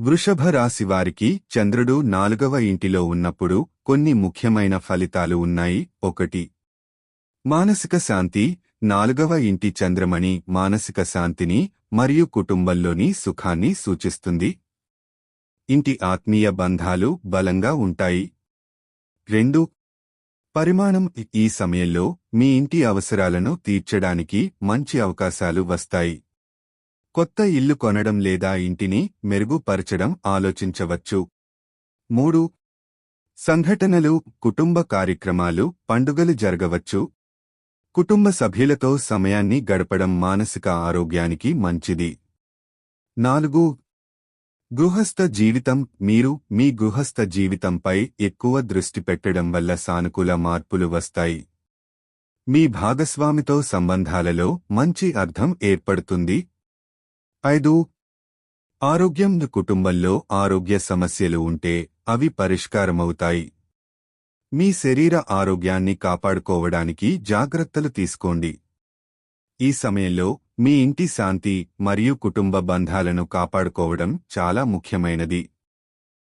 వృషభ రాశి వారికి చంద్రుడు నాలుగవ ఇంటిలో ఉన్నప్పుడు కొన్ని ముఖ్యమైన ఫలితాలు ఉన్నాయి. ఒకటి. మానసిక శాంతి. నాలుగవ ఇంటి చంద్రమణి మానసిక శాంతిని మరియు కుటుంబంలోని సుఖాన్ని సూచిస్తుంది. ఇంటి ఆత్మీయ బంధాలు బలంగా ఉంటాయి. రెండు. పరిమాణం. ఈ సమయంలో మీ ఇంటి అవసరాలను తీర్చడానికి మంచి అవకాశాలు వస్తాయి. కొత్త ఇల్లు కొనడం లేదా ఇంటిని మెరుగుపరచడం ఆలోచించవచ్చు. మూడు సంఘటనలు కుటుంబ కార్యక్రమాలు పండుగలు జరగవచ్చు. కుటుంబ సభ్యులతో సమయాన్ని గడపడం మానసిక ఆరోగ్యానికి మంచిది. నాలుగు గృహస్థ జీవితం మీరు మీ గృహస్థ జీవితంపై ఎక్కువ దృష్టి పెట్టడం వల్ల సానుకూల మార్పులు వస్తాయి. మీ భాగస్వామితో సంబంధాలలో మంచి అర్థం ఏర్పడుతుంది ఐదు. ఆరోగ్యం కుటుంబంలో ఆరోగ్య సమస్యలు ఉంటే అవి పరిష్కారమవుతాయి. మీ శరీర ఆరోగ్యాన్ని కాపాడుకోవడానికి జాగ్రత్తలు తీసుకోండి. ఈ సమయంలో మీ ఇంటి శాంతి మరియు కుటుంబ బంధాలను కాపాడుకోవడం చాలా ముఖ్యమైనది.